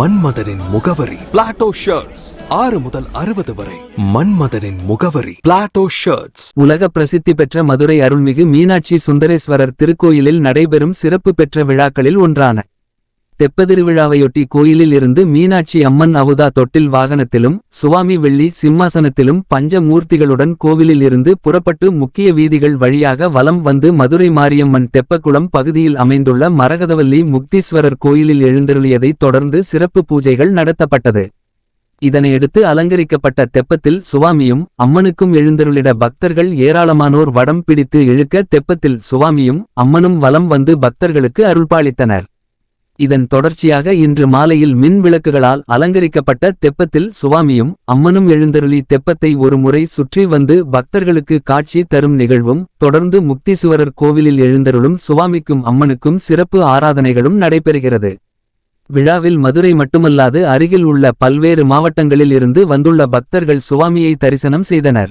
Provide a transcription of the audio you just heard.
மன்மதனின் முகவரி. Plato shirts ஆறு முதல் அறுபது வரை. மன்மதனின் முகவரி. பிளாட்டோ ஷர்ட்ஸ் உலக பிரசித்தி பெற்ற மதுரை அருள்மிகு மீனாட்சி சுந்தரேஸ்வரர் திருக்கோயிலில் நடைபெறும் சிறப்பு பெற்ற விழாக்களில் ஒன்றான. தெப்பதிருவிழாவையொட்டி கோயிலில் இருந்து மீனாட்சி அம்மன் அவுதா தொட்டில் வாகனத்திலும் சுவாமி வெள்ளி சிம்மாசனத்திலும் பஞ்சமூர்த்திகளுடன் கோவிலில் இருந்து புறப்பட்டு முக்கிய வீதிகள் வழியாக வலம் வந்து மதுரை மாரியம்மன் தெப்பக்குளம் பகுதியில் அமைந்துள்ள மரகதவல்லி முக்தீஸ்வரர் கோயிலில் எழுந்தருளியதைத் தொடர்ந்து சிறப்பு பூஜைகள் நடத்தப்பட்டது. இதனையடுத்து அலங்கரிக்கப்பட்ட தெப்பத்தில் சுவாமியும் அம்மனுக்கும் எழுந்தருளிட பக்தர்கள் ஏராளமானோர் வடம் பிடித்து இழுக்க தெப்பத்தில் சுவாமியும் அம்மனும் வலம் வந்து பக்தர்களுக்கு அருள்பாலித்தனர். இதன் தொடர்ச்சியாக இன்று மாலையில் மின் விளக்குகளால் அலங்கரிக்கப்பட்ட தெப்பத்தில் சுவாமியும் அம்மனும் எழுந்தருளி தெப்பத்தை ஒருமுறை சுற்றி வந்து பக்தர்களுக்கு காட்சி தரும் நிகழ்வும் தொடர்ந்து முக்தீசுவரர் கோவிலில் எழுந்தருளும் சுவாமிக்கும் அம்மனுக்கும் சிறப்பு ஆராதனைகளும் நடைபெறுகிறது. விழாவில் மதுரை மட்டுமல்லாது அருகில் உள்ள பல்வேறு மாவட்டங்களில் இருந்து வந்துள்ள பக்தர்கள் சுவாமியை தரிசனம் செய்தனர்.